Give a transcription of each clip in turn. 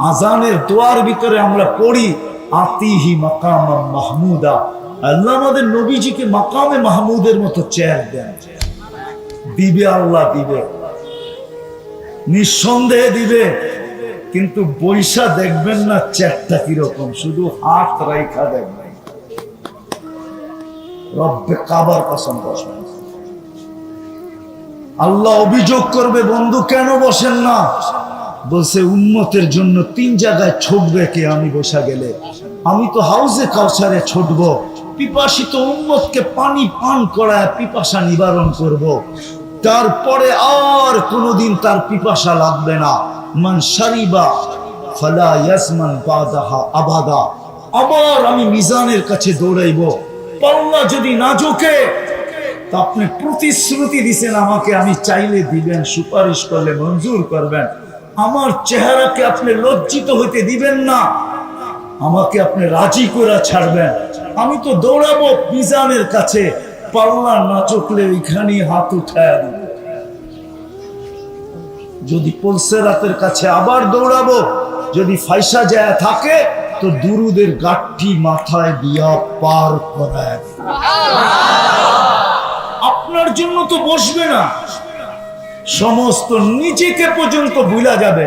আজানের দোয়ার ভিতরে আমরা পড়ি, আতিহি মাকাম মাহমুদা। আল্লাহ আমাদের নবীজিকে মাকামে মাহমুদের মতো চেয়ার দেন। দিবে আল্লাহ, দিবে। নিঃসন্দেহে দিবে। কিন্তু বৈশা দেখবেন না চেয়ারটা কীরকম, শুধু হাত রাইখা দেখবেন। আল্লাহ অভিযোগ করবে, বন্ধু, কেন বসেন না? বলছে উন্মতের জন্য তিন জায়গায় ছুটবে কে? আমি বসা গেলে। আমি তো হাউজে কাউসারে ছুটবো। পিপাসিত উন্মতকে পানি পান করায় পিপাসা নিবারণ করব। তারপরে আর কোনোদিন তার পিপাসা লাগবে না। মান সারিবা ফালা ইয়াসমান বাদাহা আবাদা। আবার আমি মিজানের কাছে দৌড়াইব। পাল্লা যদি না ঝোঁকে, তা আপনি প্রতিশ্রুতি দিছেন আমাকে, আমি চাইলে দিবেন, সুপারিশ করলে মঞ্জুর করবেন। আমার চেহারাকে আপনি লজ্জিত হইতে দিবেন না। আমাকে আপনি রাজি করে ছাড়বেন। আমি তো দৌড়াবো মিজানের কাছে। পাল্লা না চকলে ওইখানে হাত উঠায় যদি পলসে রাতের কাছে আবার দৌড়াবো, যদি ফাইসা যায় থাকে, তো দুরুদের গাঠি মাথায় দিয়া পার করায় আপনার জন্য তো বসবে না। সমস্ত নিজেকে পর্যন্ত ভুলা যাবে।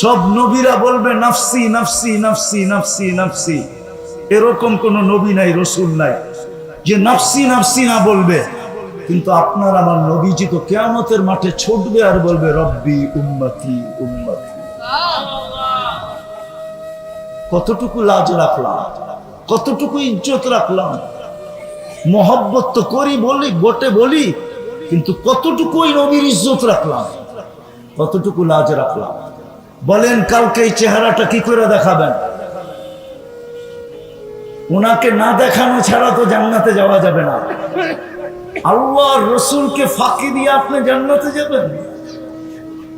সব নবীরা বলবে, নাফসি নাফসি নাফসি নাফসি নাফসি। এরকম কোন নবী নাই, রসুল নাই। যে নাফসি নাফসি না বলবে, কিন্তু আপনার আমার নবীজি তো কেয়ামতের মাঠে ছুটবে আর বলবে, রব্বি উম্মতি উম্মতি। কতটুকু লাজ রাখলাম, কতটুকু ইজ্জত রাখলাম। মহব্বত তো করি বলি গোটে বলি কিন্তু কতটুকু ওই নবীর ইজ্জত রাখলাম? কতটুকু লাজ রাখলাম? বলেন, কালকে এই চেহারাটা কি করে দেখাবেন? ওনাকে না দেখানো ছাড়া তো জান্নাতে যাওয়া যাবে না। আল্লাহ রসুলকে ফাঁকি দিয়ে আপনি জান্নাতে যাবেন?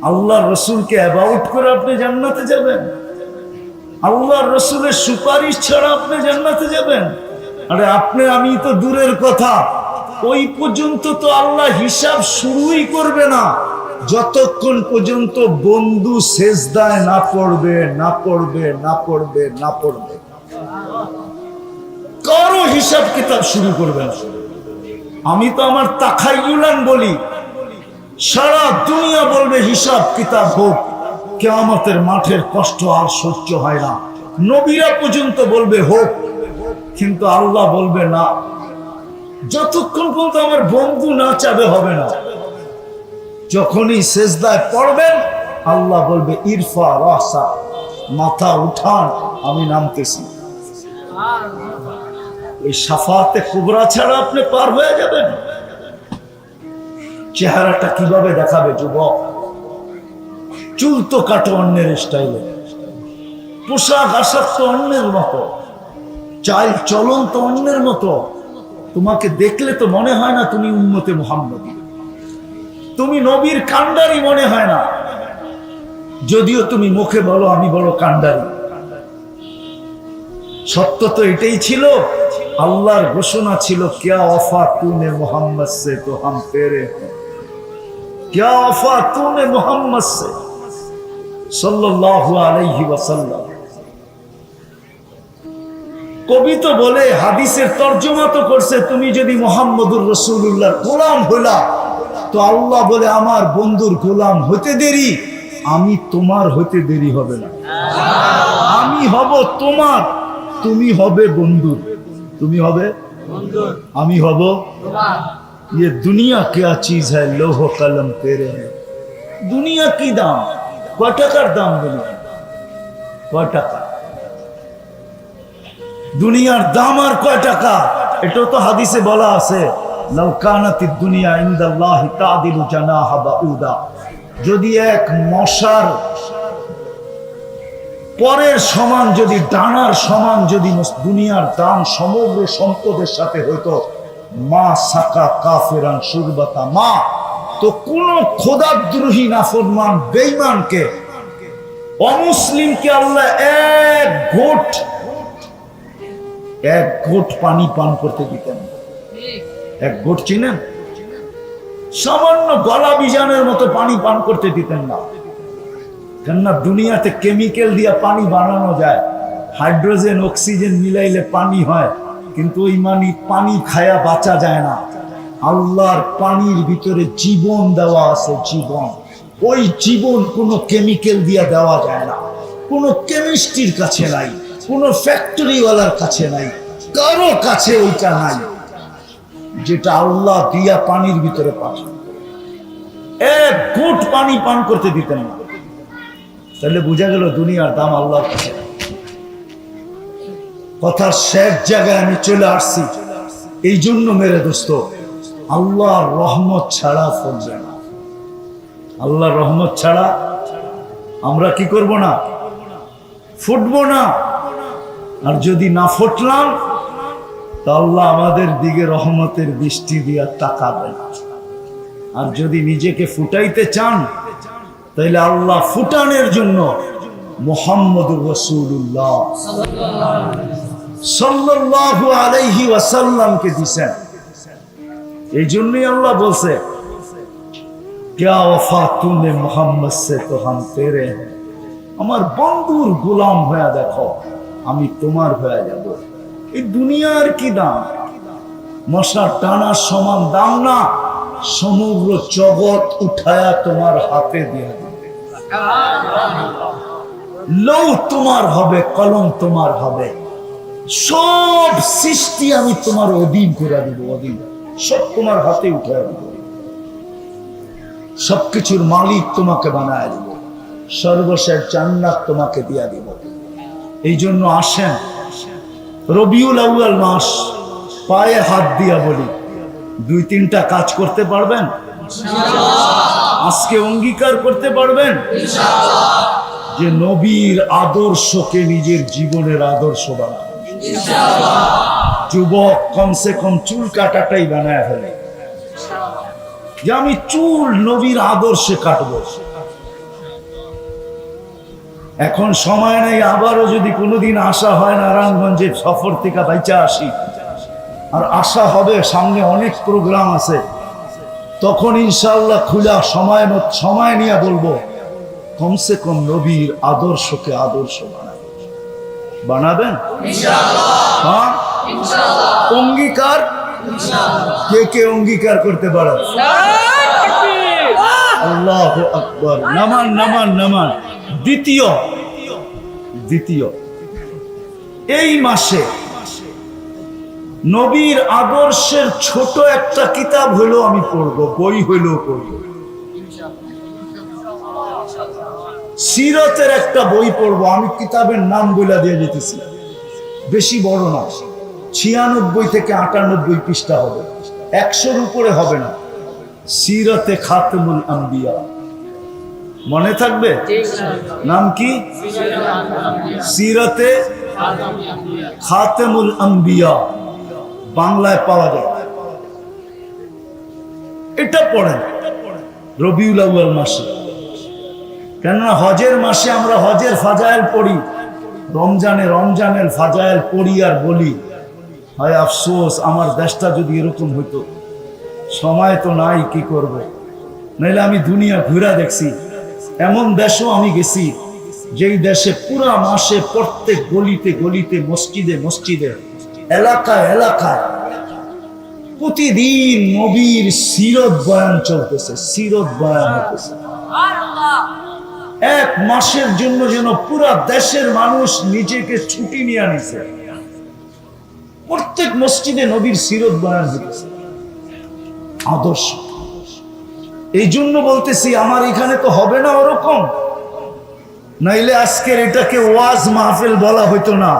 আল্লাহ রসুলকে অ্যাবাউট করে আপনি জান্নাতে যাবেন? আল্লাহ রসুলের সুপারিশ ছাড়া আপনি জান্নাতে যাবেন? আরে, আপনি, আমি তো দূরের কথা। ওই পর্যন্ত তো আল্লাহ হিসাব শুরুই করবে না। যতক্ষণ পর্যন্ত বন্ধু শেষদায় না পড়বে না পড়বে না পড়বে না পড়বে। কারও হিসাব কিতাব শুরু করবে না। আমি তো আমার তাখাইউলান বলি, সারা দুনিয়া বলবে হিসাব কিতাব হোক, কেয়ামতের মাঠের কষ্ট আর সহ্য হয় না। নবীরা পর্যন্ত বলবে হোক, কিন্তু আল্লাহ বলবে না। যতক্ষণ পর্যন্ত আমার বন্ধু না চাবে হবে না, যখনই শেষদায় পড়বেন, আল্লাহ বলবে, ইরফা রাসা মাথা উঠান, আমি নামতেছি। ওই সাফাতে কুবরা ছাড়া আপনি পার হয়ে যাবেন। চেহারাটা কীভাবে দেখাবে যুবক? চুল তো কাটো অন্যের স্টাইলে, পোশাক আশাক তো অন্যের মতো চাল চলন তো অন্যের মতো। তোমাকে দেখলে তো মনে হয় না তুমি উন্মতে মোহাম্মদ। তুমি নবীর কান্ডারি মনে হয় না। যদিও তুমি মুখে বলো, আমি বলো কান্ডারি সত্য তো এটাই ছিল, আল্লাহর ঘোষণা ছিল, কেয়া অফা তুনে মোহাম্মদ সে তো হাম পেরে কেয়া অফা তুনে মোহাম্মদ সে? সাল্লাহ আলাইহি ওয়াসাল্লাম। কবি তো বলে হাদিসের তর্জমা তো করছে তুমি যদি মোহাম্মদুর রসুল্লাহ গোলাম হলা তো আল্লাহ বলে আমার বন্ধুর গোলাম হতে দেরি আমি তোমার হতে দেরি হবে না আমি হব তোমার তুমি হবে বন্ধুর তুমি হবে আমি হব ये दुनिया क्या चीज है लोह कलम तेरे हैं दुनिया की दाम কয় টাকার দাম দুনিয়া কয় টাকা দুনিয়ার দাম আর কয় টাকা? এটাও তো হাদিসে বলা আছে। যদি এক মশার পরের সমান, যদি ডানার সমান, যদি দুনিয়ার দাম সমগ্র সম্পদের সাথে হইতো, মা সাকা কাফেরান সুরবাতা। মা, তো কোন খোদাদ্রোহী নাফরমান, বেঈমানকে, অমুসলিমকে আল্লাহ এক ঘোট এক ঘোট পানি পান করতে দিতেন। এক ঘোট চিনেন? সামান্য গলা বিজানের মতো পানি পান করতে দিতেন না। কেননা দুনিয়াতে কেমিক্যাল দিয়ে পানি বানানো যায়। হাইড্রোজেন অক্সিজেন মিলাইলে পানি হয় কিন্তু ওই মানি পানি খায়া বাঁচা যায় না। আল্লাহর পানির ভিতরে জীবন দেওয়া আছে জীবন। ওই জীবন কোনো কেমিক্যাল দিয়ে দেওয়া যায় না। কোনো কেমিস্ট্রির কাছে নাই। কোনো ফ্যাক্টরিওয়ালার কাছে নাই, কারও কাছে ওইটা নাই, যেটা আল্লাহ দিয়া পানির ভিতরে পাঠান। এক ঘুট পানি পান করতে দিতেন না। তাহলে বোঝা গেল দুনিয়ার দাম আল্লাহর কাছে। কথার শেষ জায়গায় আমি চলে আসছি। এই জন্য মেরে দোস্ত, আল্লাহর রহমত ছাড়া ফলবে না। আল্লাহর রহমত ছাড়া আমরা কি করব না? ফুটবো না। আর যদি না ফুটলাম, তা আল্লাহ আমাদের দিকে রহমতের দৃষ্টি দিয়ে তাকাবেন। আর যদি নিজেকে ফুটাইতে চান তাহলে আল্লাহ ফুটানের জন্য মোহাম্মদ রসুল্লাহ সাল্লাহ আলাইহি ওয়াসাল্লামকে দিছেন। এই জন্যই আল্লাহ বলছে, ক্যা ওফা তুমি মোহাম্মদ সে তো হাম তেরে। আমার বন্ধুর গুলাম হয়ে দেখো। আমি তোমার হয়ে যাব। এই দুনিয়ার কি দাম? মশার টানার সমান দাম না, সমগ্র জগৎ উঠায়া তোমার হাতে দিয়ে দিবে। লৌ তোমার হবে, কলম তোমার হবে। সব সৃষ্টি আমি তোমার অধীন করে দিব, অধীন। সব তোমার হাতে উঠায় দিব। সবকিছুর মালিক তোমাকে বানায় দিব। সর্বশেষ জান্নাত তোমাকে দিয়া দিব। এই জন্য আসেন। রবিউল আউয়াল মাস, পায়ে হাত দিয়া বলি, দুই তিনটা কাজ করতে পারবেন? আজকে অঙ্গীকার করতে পারবেন? যে নবীর আদর্শকে নিজের জীবনের আদর্শ বানাবেন যুবক কমসে কম চুল কাটাটাই বানায় ফেলে। যে আমি চুল নবীর আদর্শে কাটবো। এখন সময় নেই আবারও যদি কোনোদিন আসা হয় নারায়ণগঞ্জের সফর থেকে বাইচা আসি। আর আশা হবে সামনে অনেক প্রোগ্রাম আছে। তখন ইনশাল্লাহ খুলা সময় মত সময় নিয়ে বলব কমসে কম নবীর আদর্শকে আদর্শ বানাবেন? বানাবেন হ্যাঁ? অঙ্গীকার? কে কে অঙ্গীকার করতে পারে? আল্লাহ আকবর। নামান নামান নামান। দ্বিতীয়। দ্বিতীয়। এই মাসে নবীর আদর্শের ছোট একটা কিতাব হইলেও আমি পড়ব বই হইলেও পড়ব। সিরতের একটা বই পড়ব আমি কিতাবের নাম বইলা দিয়ে যেতেছি বেশি বড় না ছিয়ানব্বই থেকে আটানব্বই পৃষ্ঠা হবে। একশোর উপরে হবে না। সিরতে খাতমুল আম্বিয়া। মনে থাকবে? নাম কি? সিরতে খাতেমুল আম্বিয়া। বাংলায় পাওয়া যায়। এটা পড়েন রবিউল আউয়াল মাসে। কেননা হজের মাসে আমরা হজের ফাজাইল পড়ি। রমজানে রমজানের ফাজাইল পড়ি আর বলি হয় আফসোস আমার দেশটা যদি এরকম হইতো। সময় তো নাই কি করব। নাইলে আমি দুনিয়া ঘুরা দেখছি। এমন দেশও আমি গেছি, যেই দেশে পুরা মাসে প্রত্যেক গলিতে গলিতে, মসজিদে মসজিদে, এলাকায় এলাকায় প্রতিদিন নবীর সিরত বয়ান চলতেছে, সিরত বয়ান হতেছে এক মাসের জন্য যেন পুরা দেশের মানুষ নিজেকে ছুটি নিয়ে আনিছে। প্রত্যেক মসজিদে নবীর সিরত বয়ান হতেছে আদর্শ। এই জন্য বলতেছি আমার এখানে তো হবে না ওরকম। নাইলে আজকের এটাকে ওয়াজ মাহফিল বলা হইতো না।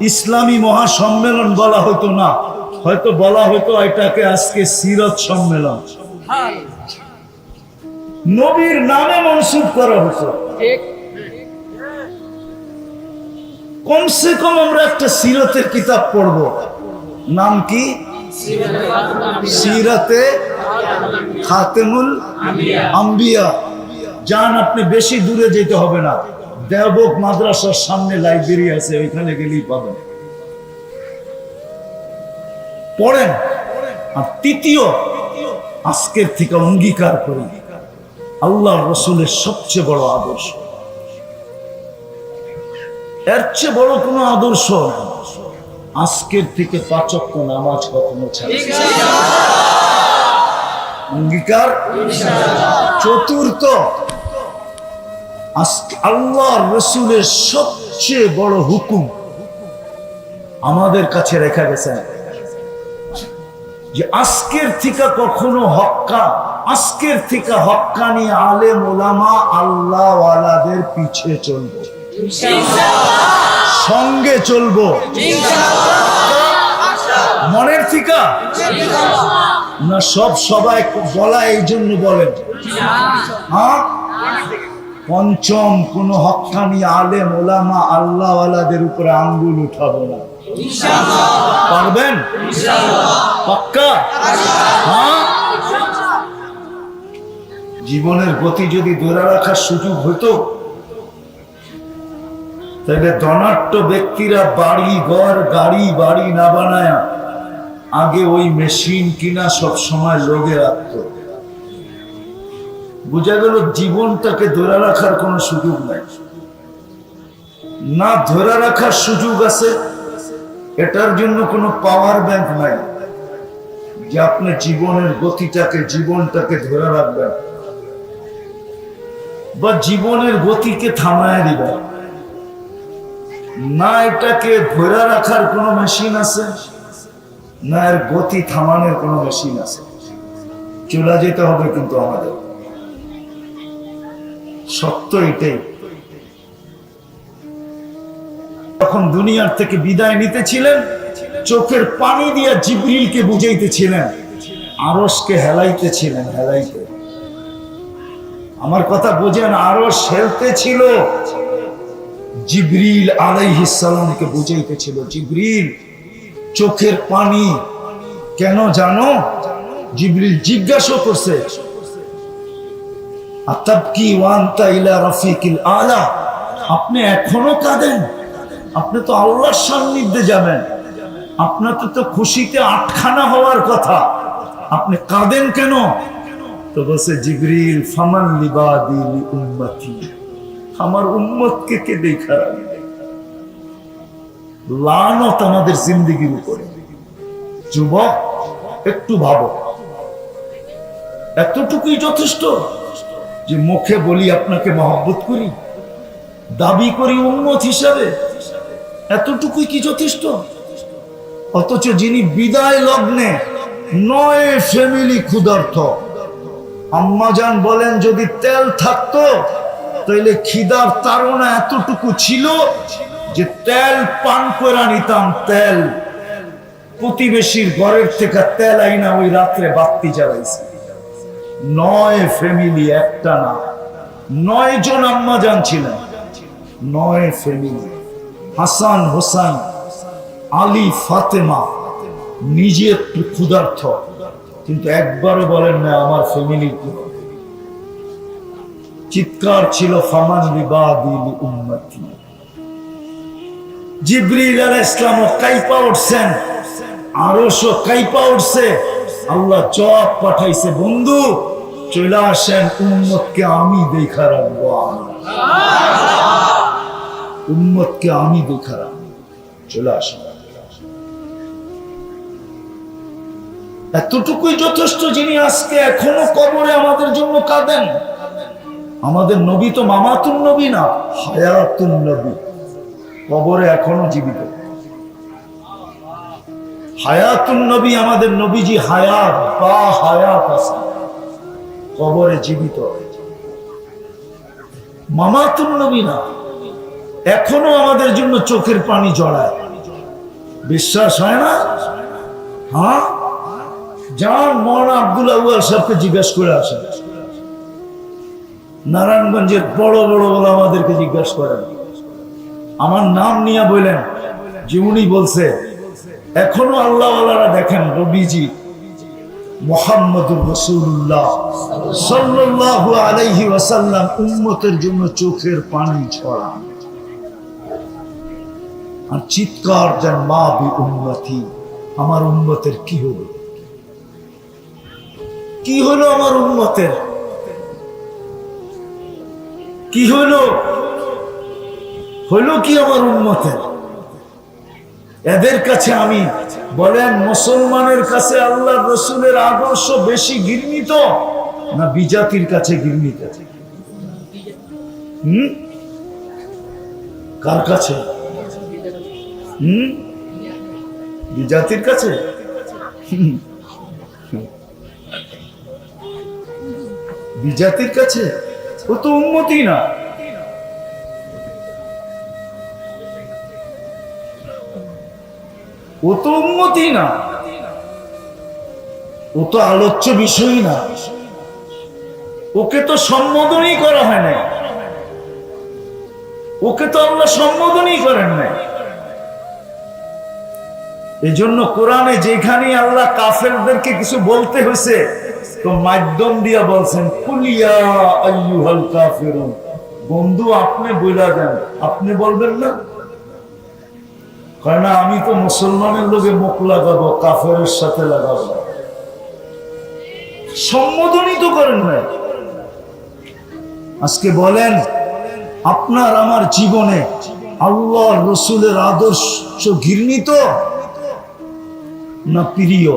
ইসলামী মহাসম্মেলন বলা হইতো না। হয়তো বলা হইতো এটাকে আজকে সিরত সম্মেলন। নবীর নামে মনসুব করা হতো। কমসে কম আমরা একটা সিরতের কিতাব পড়ব। নাম কি? সিরাতে খাতেমুল আম্বিয়া। যান আপনি বেশি দূরে যেতে হবে না। দেবক মাদ্রাসার সামনে লাইব্রেরি আছে, ওইখানে গেলেই পাবেন। পড়েন। আর তৃতীয়, আজকের থেকে অঙ্গীকার করি। আল্লাহ রসুলের সবচেয়ে বড় আদর্শ। এর চেয়ে বড় কোনো আদর্শ। আজকের থেকে পাচক্য নামাজ কখনো অঙ্গীকার? চতুর্থ আল্লাহ রসুলের সবচেয়ে বড় হুকুম আমাদের কাছে রেখা গেছে যে আজকের থেকে কখনো হক্কা, আজকের থেকে হক্কানি আলেম ওলামা আল্লাহ ওয়ালাদের পিছে চলবো। সঙ্গে চলবো। মনের থিকা না, সব সবাই বলা এই জন্য বলেন। হ্যাঁ? পঞ্চম, কোন হক্কানি আলেম, ওলামা আল্লাহ ওয়ালাদের উপরে আঙ্গুল উঠাবো না। পারবেন? পাক্কা? হ্যাঁ? জীবনের গতি যদি ধরে রাখার সুযোগ হতো তাহলে ধনাট্য ব্যক্তিরা বাড়ি ঘর, গাড়ি, বাড়ি না বানায় আগে ওই মেশিন কিনা সব সময় লোগে রাখত। বোঝা গেল জীবনটাকে ধরে রাখার কোনো সুযোগ নাই। না ধরে রাখার সুযোগ আছে, এটার জন্য কোনো পাওয়ার ব্যাংক নাই যে আপনি জীবনের গতিটাকে, জীবনটাকে ধরে রাখবেন বা জীবনের গতিকে থামায় দিবেন। না এটাকে ধরে রাখার কোনো মেশিন আছে? না এর গতি থামানোর কোনো মেশিন আছে? চলে যেতে হবে কিন্তু আমাদের। সত্য এটাই। তখন দুনিয়ার থেকে বিদায় নিতেছিলেন, চোখের পানি দিয়া জিবরিলকে বুঝাইতেছিলেন আরসকে হেলাইতেছিলেন, হেলাইতে। আমার কথা বোঝেন আরস হেলতে ছিল জিবরিল আলাইহিসালামকে বুঝাইতেছিল, জিবরিল, চোখের পানি কেন জানো? জিবরিল জিজ্ঞাসা করছে আপনি এখনও কাঁদেন? আপনি তো আল্লাহর সান্নিধ্যে যাবেন। আপনার তো খুশিতে আটখানা হওয়ার কথা। আপনি কাঁদেন কেন? তো বলছে, জিবরিল, ফামান লিবাদি উম্মতি। আমার উম্মতকে কে দেখা? রাখবে লানত আমাদের জিন্দগির উপরে। যুবক, একটু ভাবো। এতটুকুই যথেষ্ট যে মুখে বলি আপনাকে মহব্বত করি, দাবি করি উন্মত হিসাবে। এতটুকুই কি যথেষ্ট? অথচ যিনি বিদায় লগ্নে নয় ফ্যামিলি ক্ষুধার্থ আম্মাজান বলেন, যদি তেল থাকতো তাইলে খিদার তারা এতটুকু ছিল যে তেল পান করে নিতাম তেল। প্রতিবেশীর ঘরের থেকে তেল আইনা ওই রাত্রে বাতি জ্বালাইছে। নয় ফ্যামিলি একটা না। নয় জন আম্মাজান ছিলেন। নয় ফ্যামিলি হাসান হোসেন আলী, ফাতেমা, নিজে ক্ষুধার্থ। কিন্তু একবারও বলেন না, আমার ফ্যামিলির? চিৎকার ছিল, ফামান বিবাদিল ইসলাম কাইপা উঠছেন। কাইপা উঠছে। আল্লাহ পাঠাইছে, বন্ধু, চলে আসেন আমি দেখা রাখব। আমি। চলে আসেন। এতটুকুই যথেষ্ট যিনি আজকে এখনও কবরে আমাদের জন্য কাঁদেন। আমাদের নবী তো মামাতুন নবী না, হায়াতুন নবী। কবরে এখনও জীবিত। হায়াতুন নবী আমাদের নবীজি হায়াত, বা হায়াত আছে। কবরে জীবিত। মামাতুন নবী না, এখনও আমাদের জন্য চোখের পানি জড়ায়। বিশ্বাস হয় না? হ্যাঁ? যান মৌলানা আব্দুল সাহেবকে জিজ্ঞেস করে আসেন। নারায়ণগঞ্জের বড় বড় বলে আমাদেরকে জিজ্ঞাসা করেন। আমার নাম নিয়ে বললেন, যে উনি বলছে, এখনও আল্লাহ দেখেন রবিজি জন্য চোখের পানি ছড়ান। আর চিৎকার দেন মা বি আমার কি হলো? কি হলো আমার উন্মতের কি হলো? হইল কি আমার উন্মতের এদের কাছে আমি বলেন, মুসলমানের কাছে আল্লাহ রসুলের আদর্শ বেশি ঘৃণিত না বিজাতির কাছে ঘৃণিত? কার কাছে? হম? বিজাতির কাছে। বিজাতির কাছে? ও তো উন্মতি না। ও তো উন্মতি না। ও তো আলোচ্য বিষয়ই না। ওকে তো সম্বোধনই করা হয় নাই। ওকে তো আল্লাহ সম্বোধনই করেন নাই। এজন্য কোরআনে যেখানে আল্লাহ কাফেরদেরকে কিছু বলতে হয়েছে তো মাধ্যম দিয়া বলছেন, কুলিয়া বন্ধু, আপনি বইলা দেন, আপনি বলবেন না? না, আমি তো মুসলমানের লোকে মুখ লাগাবো, কাফেরের সাথে লাগাবো। সম্বোধনই তো করেন না আজকে বলেন, আপনার আমার জীবনে আল্লাহ রসুলের আদর্শ ঘৃণিত না প্রিয়?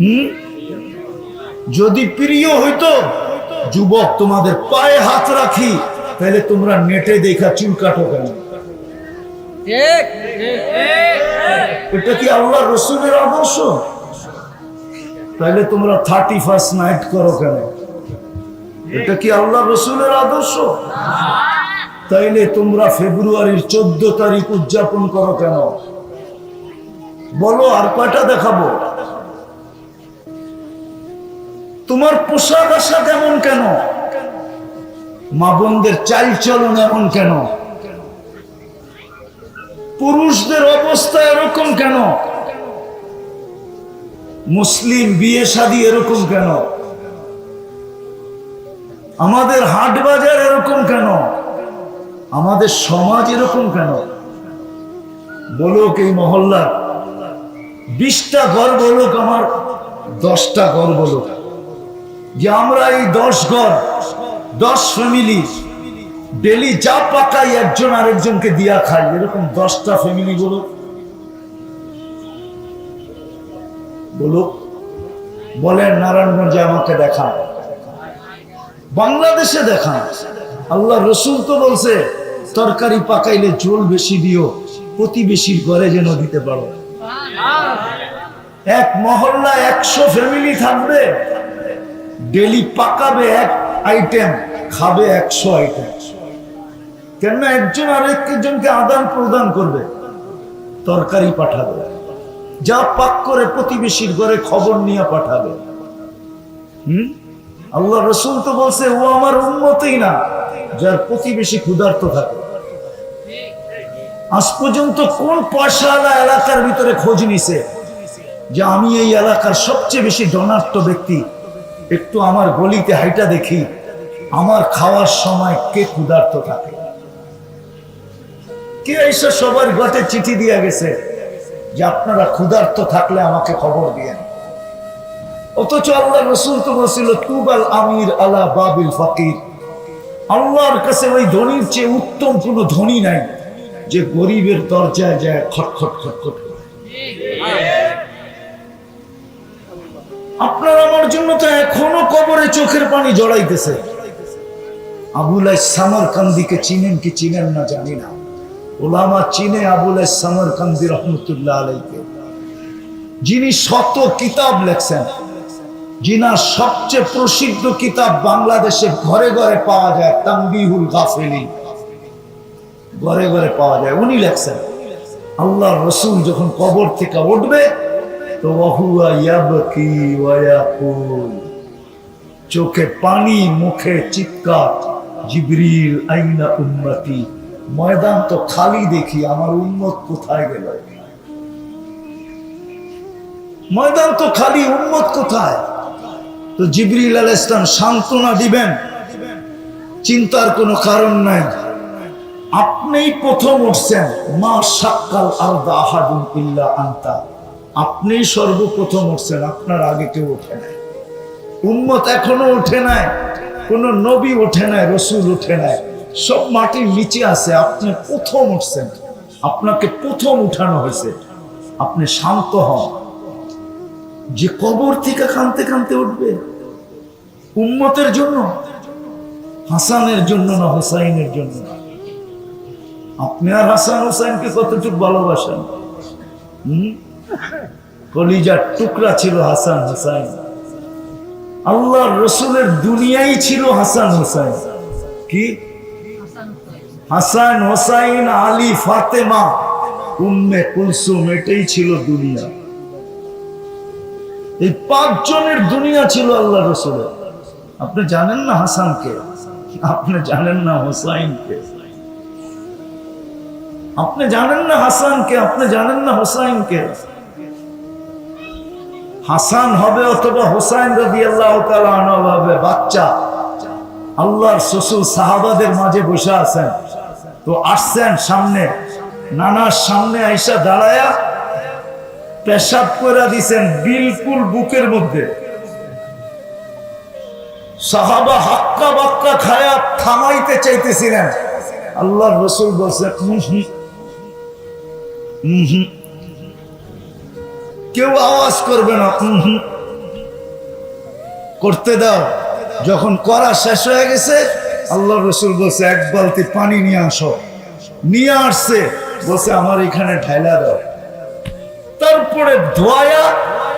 হুম? যদি প্রিয় হইতো যুবক তোমাদের পায়ে হাত রাখি তাহলে তোমরা নেটে দেখা চুল কাটো কেন? এটা কি আল্লাহ রসুলের আদর্শ? তাহলে তোমরা থার্টি ফার্স্ট নাইট করো কেন? এটা কি আল্লাহ রসুলের আদর্শ? তাইলে তোমরা ফেব্রুয়ারির চোদ্দ তারিখ উদযাপন করো কেন? বলো আর কয়টা দেখাবো? তোমার পোশাক আশাক এমন কেন? মা বোনদের চাল চলন এমন কেন? পুরুষদের অবস্থা এরকম কেন? মুসলিম বিয়ে শাদী এরকম কেন? আমাদের হাট বাজার এরকম কেন? আমাদের সমাজ এরকম কেন? বলুক এই মহল্লা বিশটা ঘর বলুক আমার দশটা ঘর বলুক যে আমরা এই দশ ঘর, দশ ফ্যামিলি ডেলি যা পাকাই একজন আরেকজনকে দিয়া খাই, এরকম দশটা ফ্যামিলি বলুক বলুক বলেন নারায়ণগঞ্জে আমাকে দেখান। বাংলাদেশে দেখান। আল্লাহ রসুল তো বলছে, তরকারি পাকাইলে ঝোল বেশি দিও, প্রতিবেশীর ঘরে যেন দিতে পারো। এক মহল্লা একশো ফ্যামিলি থাকবে। ডেলি পাকাবে এক আইটেম, খাবে একশো আইটেম। কেননা একজন আরেকজনকে আদান প্রদান করবে, তরকারি পাঠাবে। যা পাক করে প্রতিবেশীর ঘরে খবর নিয়ে পাঠাবে। হম? আল্লাহ রসুল তো বলছে, ও আমার উন্মতই না, যার প্রতিবেশী ক্ষুধার্ত থাকে। আজ পর্যন্ত কোন পয়সাওয়ালা এলাকার ভিতরে খোঁজ নিছে যে আমি এই এলাকার সবচেয়ে বেশি ধনাত্ম ব্যক্তি একটু আমার গলিতে হাইটা দেখি, আমার খাওয়ার সময় কে ক্ষুধার্ত থাকে। কে এসে সবার ঘটে চিঠি দিয়ে গেছে যে আপনারা ক্ষুধার্ত থাকলে আমাকে খবর দিয়েন। অথচ আল্লাহ রসুল তো বলছিল, তুবাল আমির আলা বাবিল ফকির। আল্লাহর কাছে ওই ধনির চেয়ে উত্তম কোনো ধনী নাই, যে গরিবের দরজায় যায় খটখট খটখট আপনার আমার জন্য তো এখনও কবরে চোখের পানি জড়াইতেছে। আবুলাই সামর কান্দিকে চিনেন কি চিনেন না জানি না। ওলামা চিনে আবুলাই সামর কান্দি রহমতুল্লাহ আলাইকে। যিনি শত কিতাব লেখছেন যিনার সবচেয়ে প্রসিদ্ধ কিতাব বাংলাদেশে ঘরে ঘরে পাওয়া যায় তাম্বিহুল গাফেলি। ঘরে ঘরে পাওয়া যায়, উনি লেখছেন আল্লাহ রসুল যখন কবর থেকে উঠবে তো চোখে পানি, মুখে চিৎকার, জিবরিল, আইনা উন্নতি ময়দান তো খালি দেখি, আমার উন্মত কোথায় গেল? ময়দান তো খালি উন্মত কোথায়? তো জিবরিল আল ইসলাম সান্ত্বনা দিবেন। চিন্তার কোনো কারণ নাই। আপনিই প্রথম উঠছেন, মা সাক্কাল আলদা আহাদুন ইল্লা আন্তা। আপনিই সর্বপ্রথম উঠছেন, আপনার আগে কেউ ওঠে নাই। উম্মত এখনও ওঠে নাই, কোন নবী ওঠে নাই, রসুল ওঠে নাই। সব মাটির নিচে আছে, আপনি প্রথম উঠছেন। আপনাকে প্রথম উঠানো হয়েছে। আপনি শান্ত হন। যে কবর থেকে কানতে কানতে উঠবে, উম্মতের জন্য, হাসানের জন্য না, হোসাইনের জন্য আপনি আর হাসান হোসাইনকে কতটুকু ভালোবাসেন? হুম? কলিজার টুকরা ছিল হাসান হোসাইন। আল্লাহ রসুলের দুনিয়াই ছিল হাসান হোসাইন। কি? হাসান হোসাইন, আলী, ফাতেমা, উম্মে কুলসুম, এটাই ছিল দুনিয়া। এই পাঁচজনের দুনিয়া ছিল আল্লাহ রসুলের। আপনি জানেন না হাসানকে? আপনি জানেন না হোসাইনকে? আপনি জানেন না হাসানকে? আপনি জানেন না হোসাইনকে? হাসান হবে অথবা হোসাইন রবি আল্লাহ হবে বাচ্চা। আল্লাহর শ্বশুর সাহাবাদের মাঝে বসে আছেন। তো আসছেন সামনে নানার সামনে আইসা দাঁড়ায়া পেশাব করে দিছেন বিলকুল বুকের মধ্যে। সাহাবা হাক্কা বাক্কা খায়া থামাইতে চাইতেছিলেন। আল্লাহর রসুল বলছে "হুম হুম, হুম হুম। কেউ আওয়াজ করবে না। করতে দাও। যখন করা শেষ হয়ে গেছে আল্লাহ রসুল বলছে এক বালতি পানি নিয়ে আসো। নিয়ে আসছে। বলছে আমার এখানে ঢাইলা দাও। তারপরে ধোয়া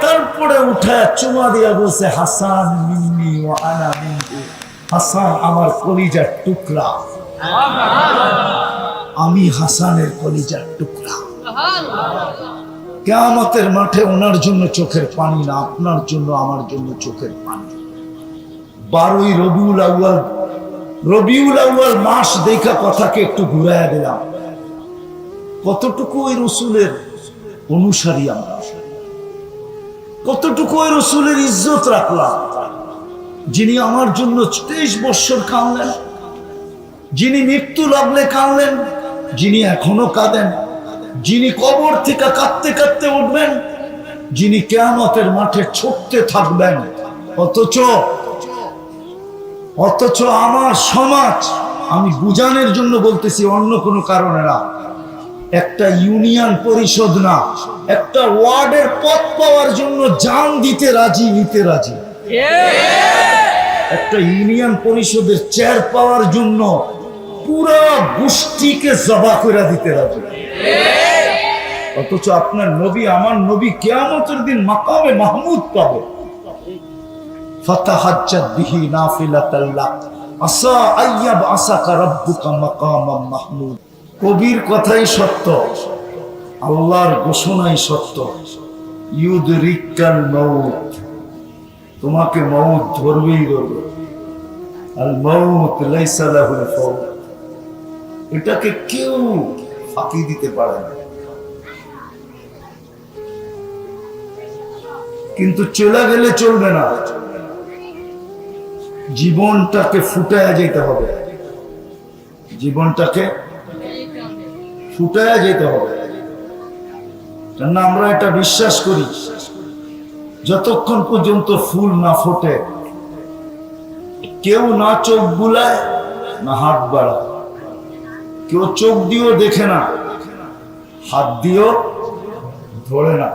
তারপরে উঠায় চুমা দিয়া বলছে হাসান মিন্নি ও আনা মিন্নি। হাসান আমার কলিজার টুকরা। আমি হাসানের কলিজার টুকরা। কেয়ামতের মাঠে ওনার জন্য চোখের পানি না, আপনার জন্য, আমার জন্য চোখের পানি। বারোই রবিউল আউয়াল রবিউল আউয়াল মাস দেখা কথাকে একটু ঘুরাইয়া দিলাম। কতটুকু ওই রসুলের অনুসারী আমরা? কতটুকু ওই রসুলের ইজ্জত রাখলাম? যিনি আমার জন্য তেইশ বৎসর কাঁদলেন, যিনি মৃত্যু লাগলে কাঁদলেন, যিনি এখনও কাঁদেন। যিনি কবর থেকে কাঁদতে কাঁদতে উঠবেন, যিনি কেয়ামতের মাঠে ছুটতে থাকবেন, অথচ অথচ আমার সমাজ, আমি বুঝানোর জন্য বলতেছি অন্য কোনো কারণে না। একটা ইউনিয়ন পরিষদ না, একটা ওয়ার্ডের পথ পাওয়ার জন্য জান দিতে রাজি, নিতে রাজি। একটা ইউনিয়ন পরিষদের চেয়ার পাওয়ার জন্য পুরা গোষ্ঠীকে জবা করে দিতে রাজি। অথচ আপনার নবী, আমার নবী কেয়ামতের দিন মাকামে মাহমুদ পাবে। ফাতাহাজ্জাত বিহি আসা আইয়াব রাব্বুকা মাকামাম মাহমুদ। কবির কথাই সত্য, আল্লাহর ঘোষণাই সত্য। ইউদরিকাল তোমাকে মউত ধরবেই ধরবে। আল মউত লাইসা লাহুল ফাউত। এটাকে কেউ ফাঁকি দিতে পারে না। কিন্তু চলে গেলে চলবে না। জীবনটাকে ফুটায়া যেতে হবে। জীবনটাকে ফুটায়া যেতে হবে। কেননা আমরা এটা বিশ্বাস করি, যতক্ষণ পর্যন্ত ফুল না ফোটে, কেউ না চোখ বুলায়, না হাত বাড়ায়। কেউ চোখ দিয়েও দেখে না, হাত দিয়েও ধরে না।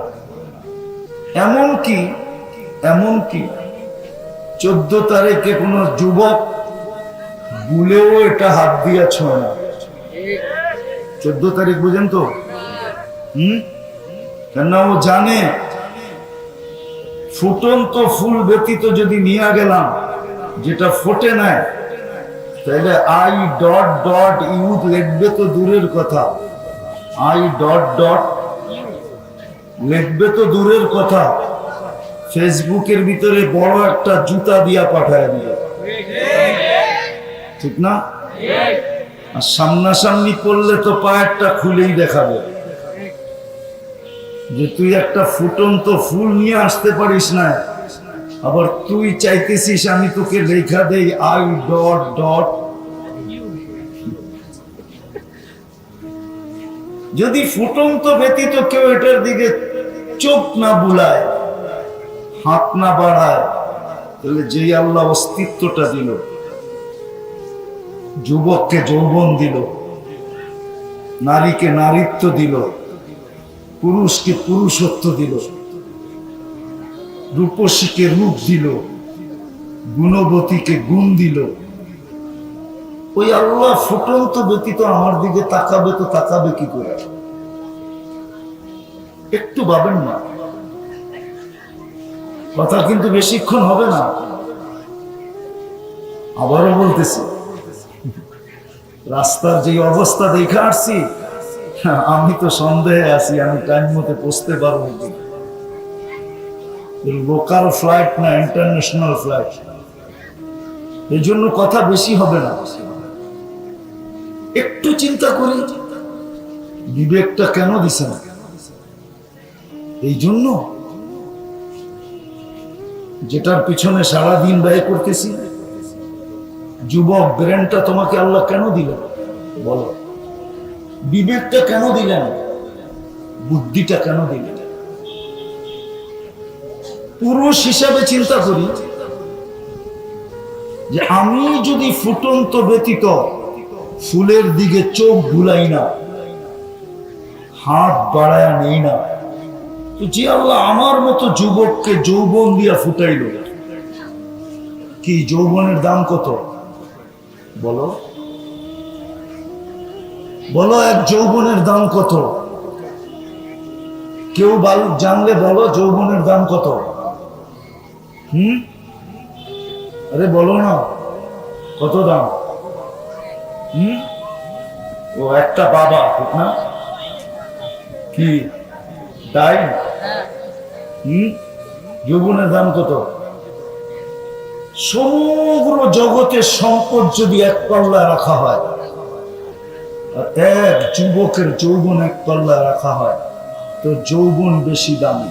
এমন কি? এমন কি? চোদ্দ তারিখে কোনো যুবক বুলেও এটা হাত দিয়া ছোঁয় না। চোদ্দ তারিখ বুঝেন তো? হম? কেন ও জানে, ফুটন্ত ফুল ব্যতীত যদি নিয়ে গেলাম, যেটা ফোটে নাই তাহলে আই ডট ডট ইউথ লিখবে তো দূরের কথা। আই ডট ডট লিখবে তো দূরের কথা। ফেসবুকের ভিতরে বড় একটা জুতা দিয়া পাঠায় দিবে। ঠিক না? আর সামনাসামনি করলে তো পায়েরটা খুলেই দেখাবে। যে তুই একটা ফুটন্ত ফুল নিয়ে আসতে পারিস না। আবার তুই চাইতেছিস আমি তোকে লেখা দেই আই ডট ডট। যদি ফুটন্ত ব্যতীত কেউ এটার দিকে চোখ না বুলায়, হাত না বাড়ায়, তাহলে যেই আল্লাহ অস্তিত্বটা দিল, যুবককে যৌবন দিল, নারীকে নারীত্ব দিল, পুরুষকে পুরুষত্ব দিল রূপসীকে রূপ দিল, গুণবতীকে গুণ দিল। ওই আল্লাহ ফুটন্ত ব্যতীত আমার দিকে তাকাবে তো তাকাবে কি করে? একটু ভাবেন না। কথা কিন্তু বেশিক্ষণ হবে না। আবারও বলতেছি, রাস্তার যে অবস্থা দেখে আসছি, আমি তো সন্দেহে আছি, আমি টাইম মতো পৌঁছতে পারব লোকাল ফ্লাইট না ইন্টারন্যাশনাল ফ্লাইট এই জন্য কথা বেশি হবে না। একটু চিন্তা করি, বিবেকটা কেন দিছে না? এই জন্য যেটার পিছনে সারা দিন ব্যয় করতেছি, যুবক ব্রেনটা তোমাকে আল্লাহ কেন দিলেন? বলো। বিবেকটা কেন দিলেন? বুদ্ধিটা কেন দিলেন? পুরুষ হিসাবে চিন্তা করি যে আমি যদি ফুটন্ত ব্যতীত ফুলের দিকে চোখ ভুলাই না, হাত বাড়ায় নেই না, তো যে আল্লাহ আমার মতো যুবককে যৌবন দিয়া ফুটাইল। কি, যৌবনের দাম কত? বলো। বলো এক যৌবনের দাম কত? কেউ জানলে বলো যৌবনের দাম কত? হুম? আরে বলো না, কত দাম? হুম? ও, একটা বাবা, ঠিক না? কি? তাই হুম? যৌবনের দাম কত? সমগ্র জগতের সম্পদ যদি এক পাল্লা রাখা হয় এক যুবকের যৌবন এক পাল্লা রাখা হয়, তো যৌবন বেশি দামি।